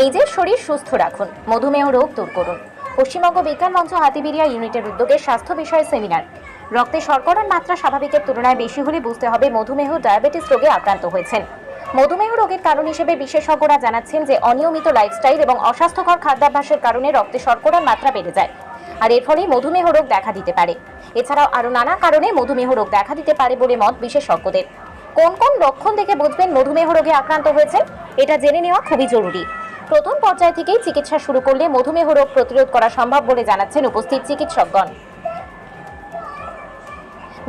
নিজের শরীর সুস্থ রাখুন। মধুমেহ রোগ দূর করুন। পশ্চিমবঙ্গ বিজ্ঞান মঞ্চ হাতিবিরিয়া ইউনিটের উদ্যোগে স্বাস্থ্য বিষয়ে সেমিনার। রক্তে শর্করার মাত্রা স্বাভাবিকের তুলনায় বেশি হলে বুঝতে হবে মধুমেহ ডায়াবেটিস রোগে আক্রান্ত হয়েছেন। মধুমেহ রোগের কারণ হিসেবে বিশেষজ্ঞরা জানাচ্ছেন যে অনিয়মিত লাইফস্টাইল এবং অস্বাস্থ্যকর খাদ্যাভ্যাসের কারণে রক্তে শর্করার মাত্রা বেড়ে যায়। আর এর ফলে মধুমেহ রোগ দেখা দিতে পারে। এছাড়াও আরও নানা কারণে মধুমেহ রোগ দেখা দিতে পারে বলে মত বিশেষজ্ঞদের। কোন কোন লক্ষণ দেখে বুঝবেন মধুমেহ রোগে আক্রান্ত হয়েছে এটা জেনে নেওয়া খুবই জরুরি। প্রথম পর্যায় থেকেই চিকিৎসা শুরু করলে মধুমেহ রোগ প্রতিরোধ করা সম্ভব বলে জানাচ্ছেন উপস্থিত চিকিৎসকগণ।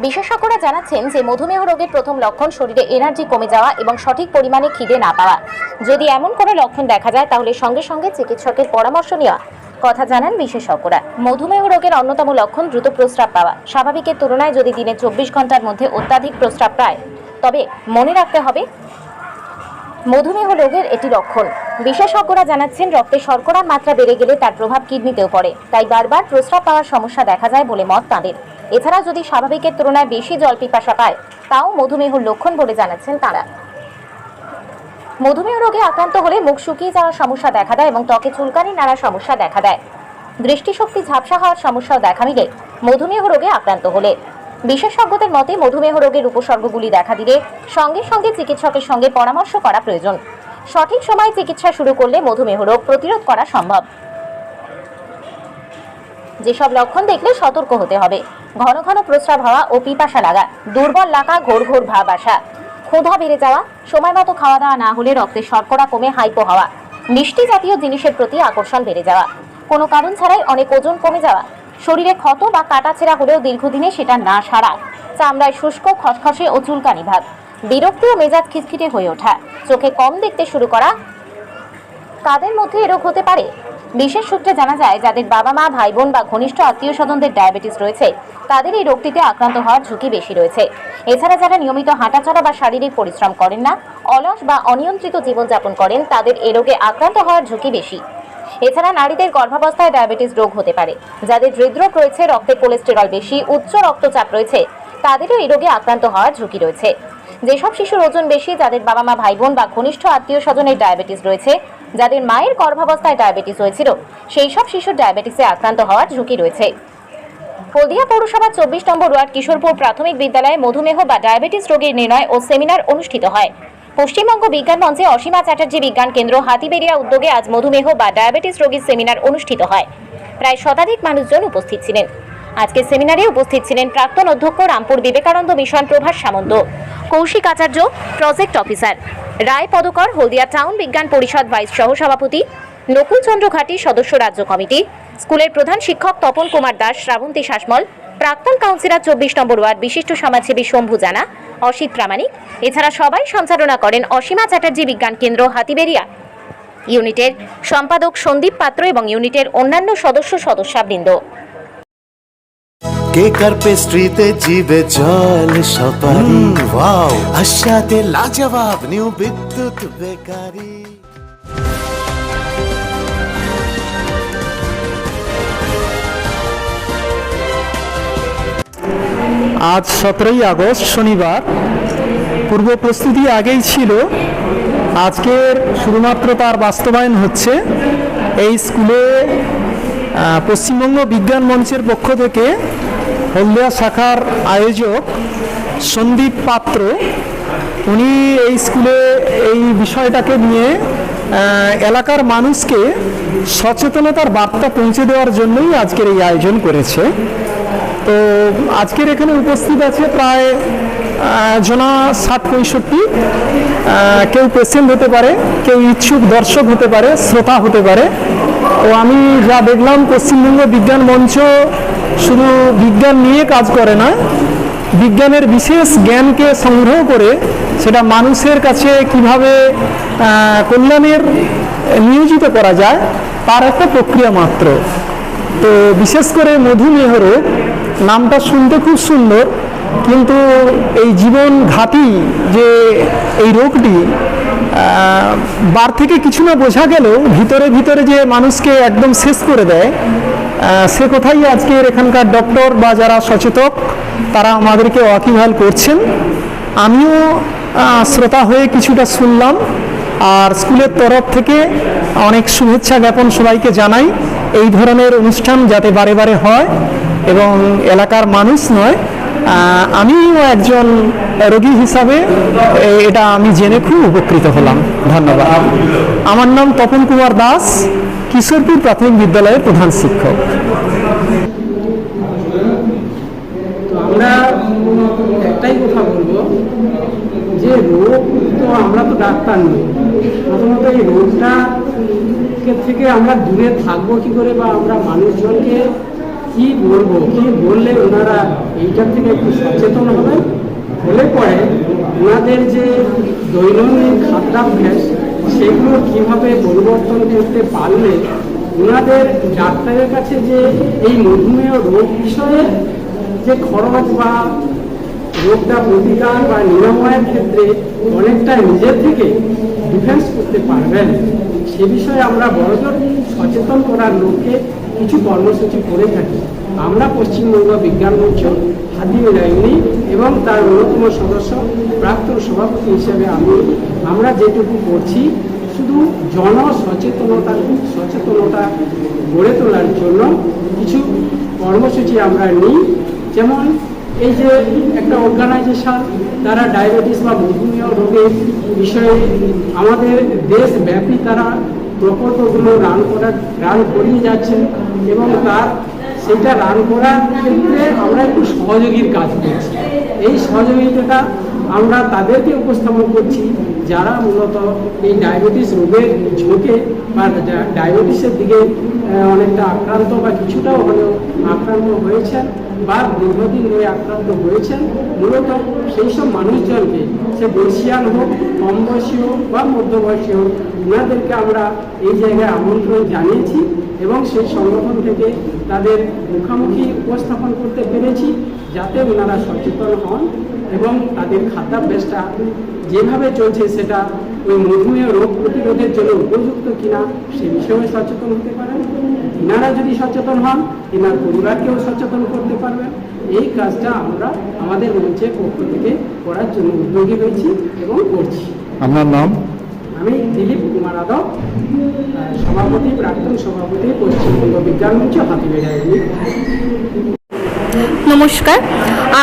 বিশেষজ্ঞরা জানাচ্ছেন যে মধুমেহ রোগের প্রথম লক্ষণ শরীরে এনার্জি কমে যাওয়া এবং সঠিক পরিমাণে খিদে না পাওয়া। যদি এমন কোনো লক্ষণ দেখা যায়, তাহলে সঙ্গে সঙ্গে চিকিৎসকের পরামর্শ নেওয়া। কথা জানান বিশেষজ্ঞরা। মধুমেহ রোগের অন্যতম লক্ষণ দ্রুত প্রস্রাব পাওয়া। স্বাভাবিকের তুলনায় যদি দিনে চব্বিশ ঘণ্টার মধ্যে অত্যাধিক প্রস্রাব পায়, তবে মনে রাখতে হবে মধুমেহ রোগের এটি লক্ষণ। বিশেষজ্ঞরা জানাচ্ছেন, রক্তে শর্করার মাত্রা বেড়ে গেলে তার প্রভাব কিডনিতেও পড়ে। তাই বারবার প্রস্রাব পাওয়ার সমস্যা দেখা যায় বলে মত তাঁদের। এছাড়া যদি স্বাভাবিকের তুলনায় বেশি জল পিপাসা পায়, তাও মধুমেহর লক্ষণ বলে জানাচ্ছেন তারা। মধুমেহ রোগে আক্রান্ত হলে মুখ শুকিয়ে যাওয়ার সমস্যা দেখা দেয় এবং ত্বকে চুলকানি নাড়ার সমস্যা দেখা দেয়। দৃষ্টিশক্তি ঝাপসা হওয়ার সমস্যাও দেখা মিলে মধুমেহ রোগে আক্রান্ত হলে। বিশেষজ্ঞদের মতে মধুমেহ রোগের উপসর্গগুলি দেখা দিলে সঙ্গে সঙ্গে চিকিৎসকের সঙ্গে পরামর্শ করা প্রয়োজন। সঠিক সময়ে চিকিৎসা শুরু করলে মধুমেহ রোগ প্রতিরোধ করা সম্ভব। যেসব লক্ষণ দেখলে সতর্ক হতে হবে। ঘন ঘন প্রস্রাব হওয়া ও পিপাসা লাগা, দুর্বল লাগা, ঘোর ঘোর ভাব আসা। ক্ষুধা বেড়ে যাওয়া, সময় মতো খাওয়া দাওয়া না হলে রক্তে শর্করা কমে হাইপো হওয়া, মিষ্টি জাতীয় জিনিসের প্রতি আকর্ষণ বেড়ে যাওয়া। কোনো কারণ ছাড়াই অনেক ওজন কমে যাওয়া শরীরে ক্ষত বা কাটাছেঁড়া হলেও দীর্ঘদিনে সেটা না সারা চামড়ায় শুষ্ক, খসখসে ও চুলকানি ভাব। বিরক্তি ও মেজাজ খিটখিটে হয়ে ওঠা। চোখে কম দেখতে শুরু করা কাদের মধ্যে এ রোগ হতে পারে? বিশেষ সূত্রে জানা যায়, যাদের বাবা মা ভাই বোন বা ঘনিষ্ঠ আত্মীয় স্বজনদের ডায়াবেটিস রয়েছে, তাদের এই রোগটিতে আক্রান্ত হওয়ার ঝুঁকি বেশি রয়েছে। এছাড়া যারা নিয়মিত হাঁটাচলা বা শারীরিক পরিশ্রম করেন না, অলস বা অনিয়ন্ত্রিত জীবনযাপন করেন, তাদের এ রোগে আক্রান্ত হওয়ার ঝুঁকি বেশি। এছাড়া নারীদের গর্ভাবস্থায় ডায়াবেটিস রোগ হতে পারে। যাদের হৃদরোগ রয়েছে, রক্তে কোলেস্টেরল বেশি, উচ্চ রক্তচাপ রয়েছে, তাদেরও এই রোগে আক্রান্ত হওয়ার ঝুঁকি রয়েছে। যেসব শিশুর ওজন বেশি, যাদের বাবা মা ভাই বোন বা ঘনিষ্ঠ আত্মীয় স্বজনের ডায়াবেটিস রয়েছে, যাদের মায়ের গর্ভাবস্থায় ডায়াবেটিস হয়েছিল সেই সব শিশুর ডায়াবেটিসে আক্রান্ত হওয়ার ঝুঁকি রয়েছে। হলদিয়া পৌরসভা চব্বিশ নম্বর ওয়ার্ড কিশোরপুর প্রাথমিক বিদ্যালয়ে মধুমেহ বা ডায়াবেটিস রোগের নির্ণয় ও সেমিনার অনুষ্ঠিত হয়। পশ্চিমবঙ্গ বিজ্ঞান মঞ্চে অসীমা চ্যাটার্জি বিজ্ঞান কেন্দ্র হাতিবেরিয়া উদ্যোগে আজ মধুমেহ বা ডায়াবেটিস রোগীর সেমিনার অনুষ্ঠিত হয়। প্রায় শতাধিক মানুষজন উপস্থিত ছিলেন। আজকে সেমিনারে উপস্থিত ছিলেন প্রাক্তন অধ্যক্ষ Rampur Vivekananda mission Prabhas Samanta, Kaushik Acharya, project officer, Roy পদকর Haldia town বিজ্ঞান পরিষদ ভাইস সহসভাপতি, নকুল চন্দ্র ঘাটি সদস্য রাজ্য কমিটি, স্কুলের প্রধান শিক্ষক তপন কুমার দাস, শ্রাবন্তী শাসমল প্রাক্তন কাউন্সিলর চব্বিশ নম্বর ওয়ার্ড বিশিষ্ট সমাজসেবী শম্ভু জানা অসিত প্রামাণিক। এছাড়া সবাই সঞ্চালনা করেন অসীমা চ্যাটার্জি বিজ্ঞান কেন্দ্র হাতিবেরিয়া। ইউনিটের সম্পাদক সন্দীপ পাত্র এবং ইউনিটের অন্যান্য সদস্য সদস্যবৃন্দ। কেক আর পেস্ট্রিতে জিবে জল সপারি ওয়াও! আশাতে লাজবাব নিউ বিদ্যুৎ বেকারি। আজ সতেরোই আগস্ট, শনিবার। পূর্ব প্রস্তুতি আগেই ছিল। আজকের শুধুমাত্র তার বাস্তবায়ন হচ্ছে। এই স্কুলে পশ্চিমবঙ্গ বিজ্ঞান মঞ্চের পক্ষ থেকে হলদিয়া শাখার আয়োজক সন্দীপ পাত্র, উনি এই স্কুলে এই বিষয়টাকে নিয়ে এলাকার মানুষকে সচেতনতার বার্তা পৌঁছে দেওয়ার জন্যই আজকের এই আয়োজন করেছে। তো আজকের এখানে উপস্থিত আছে প্রায় জনা ষাট পঁয়ষট্টি। কেউ পেশেন্ট হতে পারে, কেউ ইচ্ছুক দর্শক হতে পারে, শ্রোতা হতে পারে। তো আমি যা দেখলাম, পশ্চিমবঙ্গ বিজ্ঞান মঞ্চ শুধু বিজ্ঞান নিয়ে কাজ করে না, বিজ্ঞানের বিশেষ জ্ঞানকে সংগ্রহ করে সেটা মানুষের কাছে কীভাবে কল্যাণের নিয়োজিত করা যায়, তার একটা প্রক্রিয়া মাত্র। তো বিশেষ করে মধুমেহ রোগ নামটা শুনতে খুব সুন্দর, কিন্তু এই জীবন ঘাতী যে এই রোগটি বার থেকে কিছু না বোঝা গেলেও ভিতরে ভিতরে যে মানুষকে একদম শেষ করে দেয় সে কথাই আজকের এখানকার ডক্টর বা যারা সচেতক, তারা আমাদেরকে ওয়াকিবহাল করছেন। আমিও শ্রোতা হয়ে কিছুটা শুনলাম, আর স্কুলের তরফ থেকে অনেক শুভেচ্ছা জ্ঞাপন সবাইকে জানাই। এই ধরনের অনুষ্ঠান যাতে বারে বারে হয় এবং এলাকার মানুষ নয় আমিও একজন রোগী হিসাবে এটা আমি জেনে খুব উপকৃত হলাম। ধন্যবাদ। আমার নাম তপন কুমার দাস, কিশোরপুর প্রাথমিক বিদ্যালয়ের প্রধান শিক্ষক। আমরা একটাই কথা বলব, যে রোগ তো আমরা তো ডাক্তার নই। প্রথমত এই রোগটা থেকে আমরা দূরে থাকব কি করে বা আমরা মানুষজনকে কি বলব? কি বললে ওনারা এইটার থেকে একটু সচেতন হবেন হলে পরে ওনাদের যে দৈনন্দিন খাদ্যাভ্যাস, সেগুলো কীভাবে পরিবর্তন করতে পারলে ওনাদের ডাক্তারের কাছে যে এই মধুমেহ রোগ বিষয়ে যে খরচ বা রোগটা প্রতিকার বা নিরাময়ের ক্ষেত্রে অনেকটা নিজের থেকে ডিফেন্স করতে পারবেন, সে বিষয়ে আমরা বড়জোর সচেতন করার লক্ষ্যে কিছু কর্মসূচি করে থাকি। আমরা পশ্চিমবঙ্গ বিজ্ঞান মঞ্চ হাতিম লাইনি এবং তার অন্যতম সদস্য প্রাক্তন সভাপতি হিসেবে আমি। আমরা যেটুকু করছি, শুধু জন সচেতনতা সচেতনতা গড়ে তোলার জন্য কিছু কর্মসূচি আমরা নিই। যেমন এই যে একটা অর্গানাইজেশন তারা ডায়াবেটিস বা মধুমেহ রোগের বিষয়ে আমাদের দেশব্যাপী তারা প্রকল্পগুলো রান করার রান করিয়ে যাচ্ছে এবং তার সেটা রান করার ক্ষেত্রে আমরা একটু সহযোগীর কাজ করছি। এই সহযোগিতাটা আমরা তাদেরকে উপস্থাপন করছি যারা মূলত এই ডায়াবেটিস রোগের ঝোঁকে বা ডায়াবেটিসের দিকে অনেকটা আক্রান্ত বা কিছুটাও হলেও আক্রান্ত হয়েছেন। বা দীর্ঘদিন ধরে আক্রান্ত হয়েছেন। মূলত সেই সব মানুষজনকে, সে বয়সিয়ান হোক কম বয়সী হোক বা মধ্যবয়সী হোক ওনাদেরকে আমরা এই জায়গায় আমন্ত্রণ জানিয়েছি এবং সেই সংগঠন থেকে তাদের মুখামুখি উপস্থাপন করতে পেরেছি যাতে ওনারা সচেতন হন এবং তাদের খাদ্যাভ্যাসটা যেভাবে চলছে সেটা ওই মধুমেহ রোগ প্রতিরোধের জন্য উপযুক্ত কিনা সে বিষয়েও সচেতন হতে পারেন। তিনারা যদি সচেতন হন এনার পরিবারকেও সচেতন করতে পারবেন। এই কাজটা আমরা আমাদের মঞ্চের পক্ষ থেকে করার জন্য উদ্যোগী হয়েছি এবং করছি। আপনার নাম? আমি দিলীপ কুমার আদব সভাপতি প্রাক্তন সভাপতি পশ্চিমবঙ্গ বিজ্ঞান মঞ্চ হাতিবেড়া নমস্কার।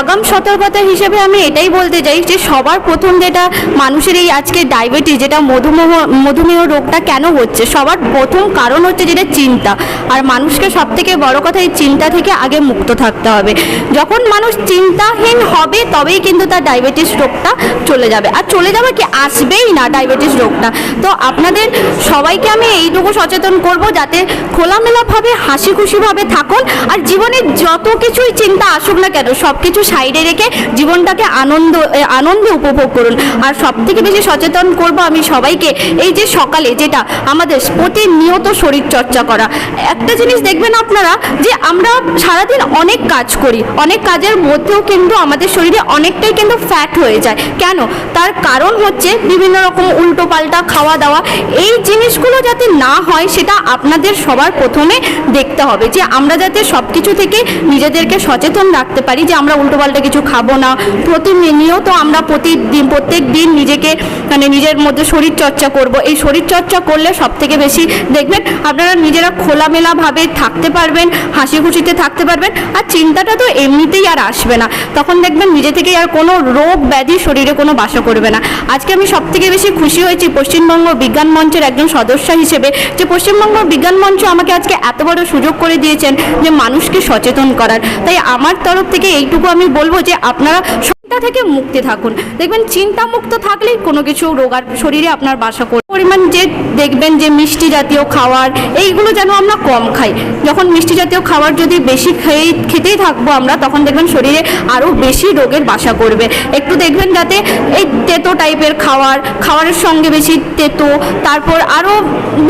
আগাম সতর্কতা হিসেবে আমি এটাই বলতে চাই যে সবার প্রথম যেটা মানুষের এই আজকে ডায়াবেটিস যেটা মধুমেহ মধুমেহ রোগটা কেন হচ্ছে? সবার প্রথম কারণ হচ্ছে যেটা চিন্তা। আর মানুষকে সব থেকে বড় কথা এই চিন্তা থেকে আগে মুক্ত থাকতে হবে। যখন মানুষ চিন্তাহীন হবে, তবেই কিন্তু তার ডায়াবেটিস রোগটা চলে যাবে। আর চলে যাবে কি আসবেই না ডায়াবেটিস রোগটা। তো আপনাদের সবাইকে আমি এইটুকু সচেতন করব যাতে খোলামেলাভাবে হাসি খুশিভাবে থাকুন। আর জীবনে যত কিছুই চিন্তা আসুক না কেন সব কিছু সাইডে রেখে জীবনটাকে আনন্দ আনন্দে উপভোগ করুন। আর সব থেকে বেশি সচেতন করব আমি সবাইকে, এই যে সকালে যেটা আমাদের প্রতিনিয়ত শরীর চর্চা করা। একটা জিনিস দেখবেন আপনারা, যে আমরা সারাদিন অনেক কাজ করি, অনেক কাজের মধ্যেও কিন্তু আমাদের শরীরে অনেকটাই কিন্তু ফ্যাট হয়ে যায়। কেন? তার কারণ হচ্ছে বিভিন্ন রকম উল্টো পাল্টা খাওয়া দাওয়া এই জিনিসগুলো যাতে না হয়, সেটা আপনাদের সবার প্রথমে দেখতে হবে যে আমরা যাতে সব কিছু থেকে নিজেদেরকে সচেতন রাখতে পারি যে আমরা উল্টো পাল্টা কিছু খাব না। প্রতিনিয়ত আমরা প্রতিদিন প্রত্যেক দিন নিজেকে মানে নিজের মধ্যে শরীর চর্চা করব। এই শরীর চর্চা করলে সব থেকে বেশি দেখবেন আপনারা নিজেরা খোলামেলাভাবে থাকতে পারবেন হাসি খুশিতে থাকতে পারবেন, আর চিন্তাটা তো এমনিতেই আর আসবে না। তখন দেখবেন নিজে থেকেই আর কোনো রোগ ব্যাধি শরীরে কোনো বাসা করবে না। আজকে আমি সব থেকে বেশি খুশি হয়েছি পশ্চিমবঙ্গ বিজ্ঞান মঞ্চের একজন সদস্য হিসেবে। যে পশ্চিমবঙ্গ বিজ্ঞান মঞ্চ আমাকে আজকে এত বড় সুযোগ করে দিয়েছেন যে মানুষকে সচেতন করার। তাই আমার তরফ থেকে এইটুকু আমি বলব যে আপনারা চিন্তা থেকে মুক্তি থাকুন। দেখবেন চিন্তা মুক্ত থাকলেই কোনো কিছু রোগ আর শরীরে আপনার বাসা পরিমাণ যে দেখবেন যে মিষ্টি জাতীয় খাবার এইগুলো যেন আমরা কম খাই। যখন মিষ্টি জাতীয় খাবার যদি বেশি খেয়ে, খেতেই থাকব আমরা, তখন দেখবেন শরীরে আরও বেশি রোগের বাসা করবে। একটু দেখবেন যাতে এই তেতো টাইপের খাবার খাবারের সঙ্গে বেশি তেতো, তারপর আরও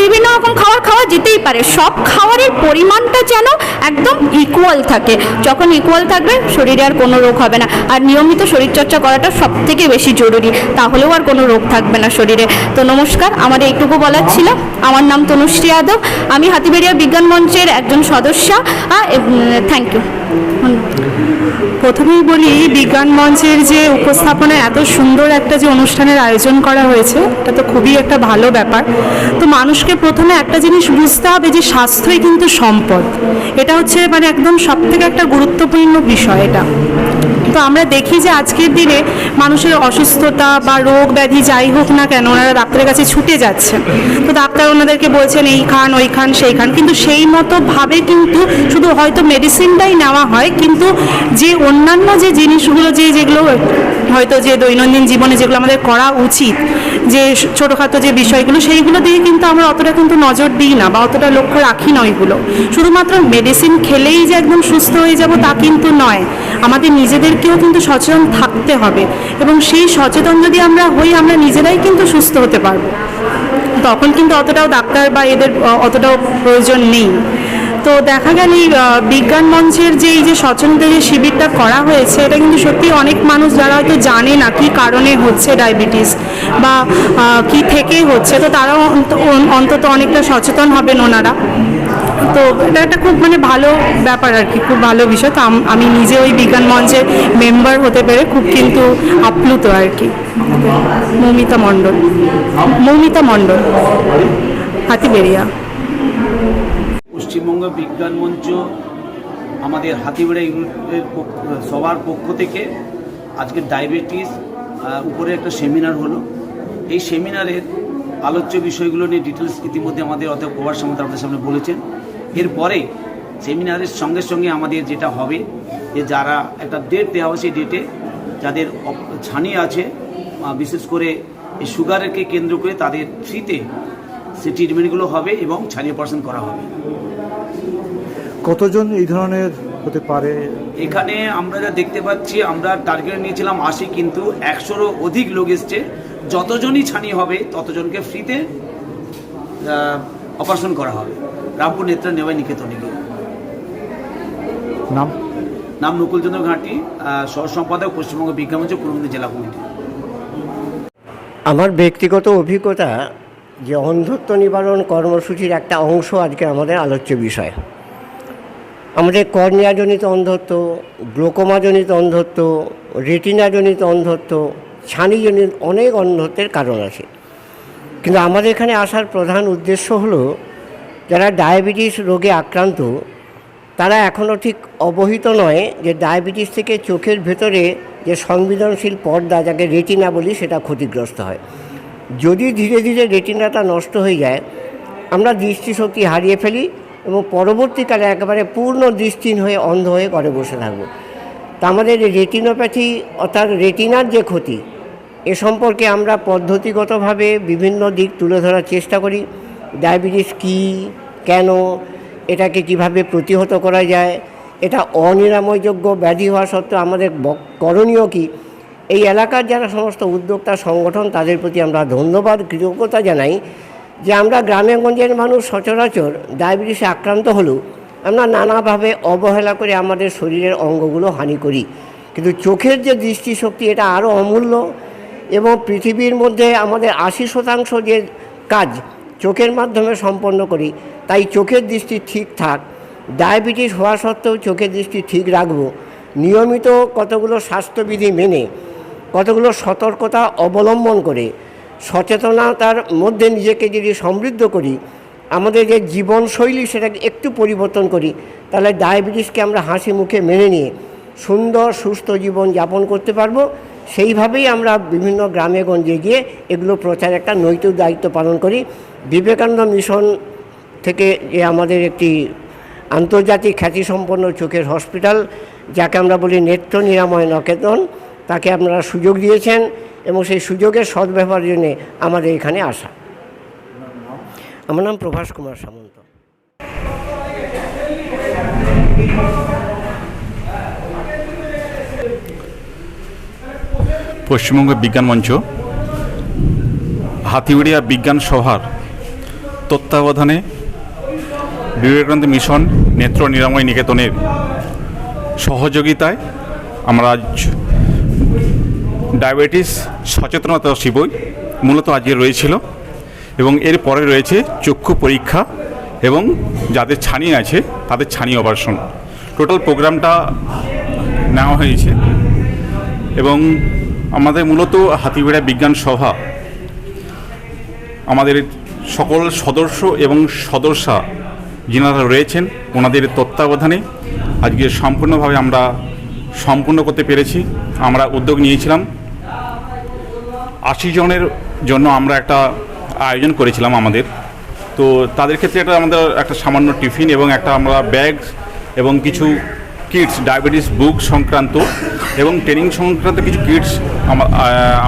বিভিন্ন রকম খাবার খাওয়া যেতেই পারে। সব খাবারের পরিমাণটা যেন একদম ইকুয়াল থাকে। যখন ইকুয়াল থাকবে, শরীরে আর কোনো রোগ হবে না। আর নিয়মিত শরীরচর্চা করাটা সব থেকে বেশি জরুরি। তাহলেও আর কোনো রোগ থাকবে না শরীরে। তো নমস্কার। নমস্কার আমার এইটুকু বলার ছিল। আমার নাম তনুশ্রী যাদব আমি হাতিবেড়িয়া বিজ্ঞান মঞ্চের একজন সদস্যা। থ্যাংক ইউ প্রথমেই বলি, বিজ্ঞান মঞ্চের যে উপস্থাপনা, এত সুন্দর একটা যে অনুষ্ঠানের আয়োজন করা হয়েছে, এটা তো খুবই একটা ভালো ব্যাপার। তো মানুষকে প্রথমে একটা জিনিস বুঝতে হবে যে, স্বাস্থ্যই কিন্তু সম্পদ। এটা হচ্ছে মানে একদম সব থেকে একটা গুরুত্বপূর্ণ বিষয় এটা। তো আমরা দেখি যে আজকের দিনে মানুষের অসুস্থতা বা রোগ ব্যাধি যাই হোক না কেন, ওনারা ডাক্তারের কাছে ছুটে যাচ্ছেন। তো ডাক্তার ওনাদেরকে বলছেন, এই খান, ওই খান, সেই খান। কিন্তু সেই মতো ভাবে কিন্তু শুধু হয়তো মেডিসিনটাই নেওয়া হয়, কিন্তু যে অন্যান্য যে জিনিসগুলো, যে যেগুলো হয়তো যে দৈনন্দিন জীবনে যেগুলো আমাদের করা উচিত, যে ছোটোখাটো যে বিষয়গুলো, সেইগুলো দিয়ে কিন্তু আমরা অতটা কিন্তু নজর দিই না বা অতটা লক্ষ্য রাখি না ওইগুলো। শুধুমাত্র মেডিসিন খেলেই যে একদম সুস্থ হয়ে যাব তা কিন্তু নয়, আমাদের নিজেদেরকেও কিন্তু সচেতন থাকতে হবে এবং সেই সচেতন যদি আমরা হই, আমরা নিজেরাই কিন্তু সুস্থ হতে পারব। তখন কিন্তু অতটাও ডাক্তার বা এদের অতটাও প্রয়োজন নেই। তো দেখা গেল বিজ্ঞান মঞ্চের যে এই যে সচেতনতা যে শিবিরটা করা হয়েছে, এটা কিন্তু সত্যি অনেক মানুষ যারা হয়তো জানে না কি কারণে হচ্ছে ডায়াবেটিস বা কি থেকে হচ্ছে, তো তারাও অন্ত- অন্তত অনেকটা সচেতন হবেন ওনারা। তো এটা একটা খুব মানে ভালো ব্যাপার আর কি, খুব ভালো বিষয়। তো আমি নিজে ওই বিজ্ঞান মঞ্চের মেম্বার হতে পেরে খুব কিন্তু আপ্লুত আর কি। মৌমিতা মণ্ডল। মৌমিতা মণ্ডল। হাতিবেরিয়া পশ্চিমবঙ্গ বিজ্ঞান মঞ্চ আমাদের হাতিবেড়া ইউনিটের সবার পক্ষ থেকে আজকে ডায়াবেটিস উপরে একটা সেমিনার হলো। এই সেমিনারের আলোচ্য বিষয়গুলো নিয়ে ডিটেলস ইতিমধ্যে আমাদের অত প্রভাস সামন্ত আমাদের সামনে বলেছেন। এরপরে সেমিনারের সঙ্গে সঙ্গে আমাদের যেটা হবে, যে যারা একটা ডেট দেওয়া হবে সেই ডেটে যাদের ছানি আছে বিশেষ করে এই সুগারকে কেন্দ্র করে তাদের ফ্রিতে সে ট্রিটমেন্টগুলো হবে এবং ছাড়িয়ে অপারেশন করা হবে। কতজন এই ধরনের হতে পারে? এখানে আমরা যা দেখতে পাচ্ছি আমরা টার্গেট নিয়েছিলাম আশি কিন্তু একশোরও অধিক লোক এসছে। যতজনই ছানি হবে ততজনকে ফ্রিতে অপারেশন করা হবে। রামপুর নেত্রা নেওয়াই নিকেতনে গিয়ে নাম? নাম নকুলচন্দ্র ঘাটি সহ সম্পাদক পশ্চিমবঙ্গ বিজ্ঞান মঞ্চ পূর্ব জেলা কমিটি। আমার ব্যক্তিগত অভিজ্ঞতা যে অন্ধত্ব নিবারণ কর্মসূচির একটা অংশ আজকে আমাদের আলোচ্য বিষয়। আমাদের কর্নিয়াজনিত অন্ধত্ব, গ্লোকোমাজনিত অন্ধত্ব, রেটিনাজনিত অন্ধত্ব, ছানিজনিত অনেক অন্ধত্বের কারণ আছে। কিন্তু আমাদের এখানে আসার প্রধান উদ্দেশ্য হলো, যারা ডায়াবেটিস রোগে আক্রান্ত, তারা এখনও ঠিক অবহিত নয় যে ডায়াবেটিস থেকে চোখের ভেতরে যে সংবেদনশীল পর্দা, যাকে রেটিনা বলি, সেটা ক্ষতিগ্রস্ত হয়। যদি ধীরে ধীরে রেটিনাটা নষ্ট হয়ে যায়, আমরা দৃষ্টিশক্তি হারিয়ে ফেলি এবং পরবর্তীকালে একেবারে পূর্ণ দৃষ্টিহীন হয়ে অন্ধ হয়ে ঘরে বসে থাকব। তা আমাদের রেটিনোপ্যাথি অর্থাৎ রেটিনার যে ক্ষতি, এ সম্পর্কে আমরা পদ্ধতিগতভাবে বিভিন্ন দিক তুলে ধরার চেষ্টা করি। ডায়াবেটিস কী, কেন, এটাকে কীভাবে প্রতিহত করা যায়, এটা অনিরাময়যোগ্য ব্যাধি হওয়া সত্ত্বেও আমাদের করণীয় কী? এই এলাকার যারা সমস্ত উদ্যোক্তা সংগঠন, তাদের প্রতি আমরা ধন্যবাদ, কৃতজ্ঞতা জানাই। যে আমরা গ্রামে গঞ্জের মানুষ সচরাচর ডায়াবেটিসে আক্রান্ত হলেও আমরা নানাভাবে অবহেলা করে আমাদের শরীরের অঙ্গগুলো হানি করি। কিন্তু চোখের যে দৃষ্টিশক্তি এটা আরও অমূল্য এবং পৃথিবীর মধ্যে আমাদের আশি শতাংশ যে কাজ চোখের মাধ্যমে সম্পন্ন করি, তাই চোখের দৃষ্টি ঠিক থাক। ডায়াবেটিস হওয়া সত্ত্বেও চোখের দৃষ্টি ঠিক রাখব। নিয়মিত কতগুলো স্বাস্থ্যবিধি মেনে, কতগুলো সতর্কতা অবলম্বন করে সচেতনতার মধ্যে নিজেকে যদি সমৃদ্ধ করি, আমাদের যে জীবনশৈলী সেটাকে একটু পরিবর্তন করি, তাহলে ডায়াবেটিসকে আমরা হাসি মুখে মেনে নিয়ে সুন্দর, সুস্থ জীবন যাপন করতে পারব। সেইভাবেই আমরা বিভিন্ন গ্রামে গঞ্জে গিয়ে এগুলো প্রচার একটা নৈতিক দায়িত্ব পালন করি। বিবেকানন্দ মিশন থেকে যে আমাদের একটি আন্তর্জাতিক খ্যাতিসম্পন্ন চোখের হসপিটাল, যাকে আমরা বলি নেত্র নিরাময় নকেতন, তাকে আপনারা সুযোগ দিয়েছেন। এবং সেই সুযোগের সদ্ব্যবহারের জন্য আমাদের এখানে আসা। আমার নাম প্রভাস কুমার সামন্ত। পশ্চিমবঙ্গ বিজ্ঞান মঞ্চ, হাতিউড়িয়া বিজ্ঞান সভার তত্ত্বাবধানে বিবেকানন্দ মিশন নেত্র নিরাময় নিকেতনের সহযোগিতায় আমরা আজ ডায়াবেটিস, সচেতনতা শিবির মূলত আজকে রয়েছিল এবং এর পরে রয়েছে চক্ষু পরীক্ষা এবং যাদের ছানি আছে তাদের ছানি অপারেশন। টোটাল প্রোগ্রামটা নেওয়া হয়েছে এবং আমাদের মূলত হাতিবেড়া বিজ্ঞান সভা আমাদের সকল সদস্য এবং সদস্যা যিনারা রয়েছেন, ওনাদের তত্ত্বাবধানে আজকে সম্পূর্ণভাবে আমরা সম্পূর্ণ করতে পেরেছি। আমরা উদ্যোগ নিয়েছিলাম আশি জনের জন্য আমরা একটা আয়োজন করেছিলাম আমাদের। তো তাদের ক্ষেত্রে একটা আমাদের একটা সামান্য টিফিন এবং একটা আমরা ব্যাগ এবং কিছু কিটস, ডায়াবেটিস বুক সংক্রান্ত এবং ট্রেনিং সংক্রান্ত কিছু কিটস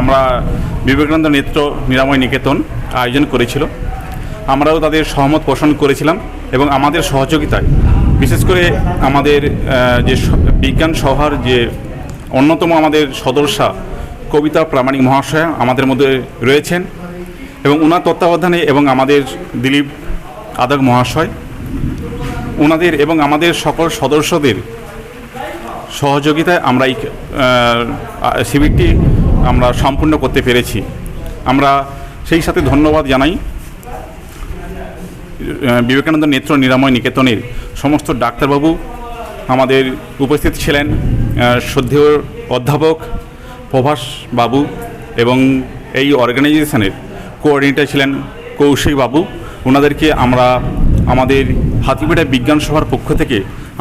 আমরা বিবেকানন্দ নেত্র নিরাময় নিকেতন আয়োজন করেছিল। আমরাও তাদের সহমত পোষণ করেছিলাম এবং আমাদের সহযোগিতায়, বিশেষ করে আমাদের যে বিজ্ঞান সভার যে অন্যতম আমাদের সদস্যা কবিতা প্রামাণিক মহাশয়া আমাদের মধ্যে রয়েছেন এবং ওনার তত্ত্বাবধানে এবং আমাদের দিলীপ আদক মহাশয় ওনাদের এবং আমাদের সকল সদস্যদের সহযোগিতায় আমরা এই শিবিরটি আমরা সম্পূর্ণ করতে পেরেছি। আমরা সেই সাথে ধন্যবাদ জানাই বিবেকানন্দ নেত্র নিরাময় নিকেতনের সমস্ত ডাক্তারবাবু, আমাদের উপস্থিত ছিলেন শ্রদ্ধেয় অধ্যাপক প্রভাস বাবু এবং এই অর্গানাইজেশনের কোঅর্ডিনেটর ছিলেন কৌশিক বাবু। ওনাদেরকে আমরা আমাদের হাতিবেড়া বিজ্ঞান সভার পক্ষ থেকে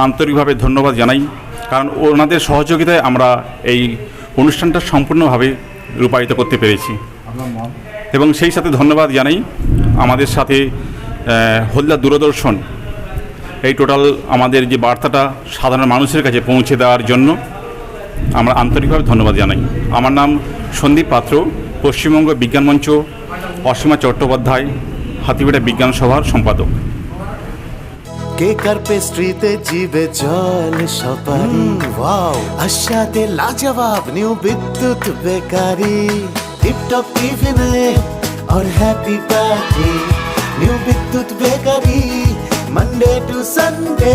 আন্তরিকভাবে ধন্যবাদ জানাই। কারণ ওনাদের সহযোগিতায় আমরা এই অনুষ্ঠানটা সম্পূর্ণভাবে রূপায়িত করতে পেরেছি। এবং সেই সাথে ধন্যবাদ জানাই আমাদের সাথে হলদা দূরদর্শন। এই টোটাল আমাদের যে বার্তাটা সাধারণ মানুষের কাছে পৌঁছে দেওয়ার জন্য আমরা আন্তরিকভাবে ধন্যবাদ জানাই আমার নাম সন্দীপ পাত্র পশ্চিমবঙ্গ বিজ্ঞান মঞ্চ অসীমা চট্টোপাধ্যায় হাতিবেড়া বিজ্ঞান সভার সম্পাদক কেক আর পেস্ট্রিতে জিবে জল সপারি ওয়াও আশাতে লাজবাব নিউ বিদ্যুৎ বেকারি টিপটপ টিফিনে और happy party new Bidyut bakery Monday to Sunday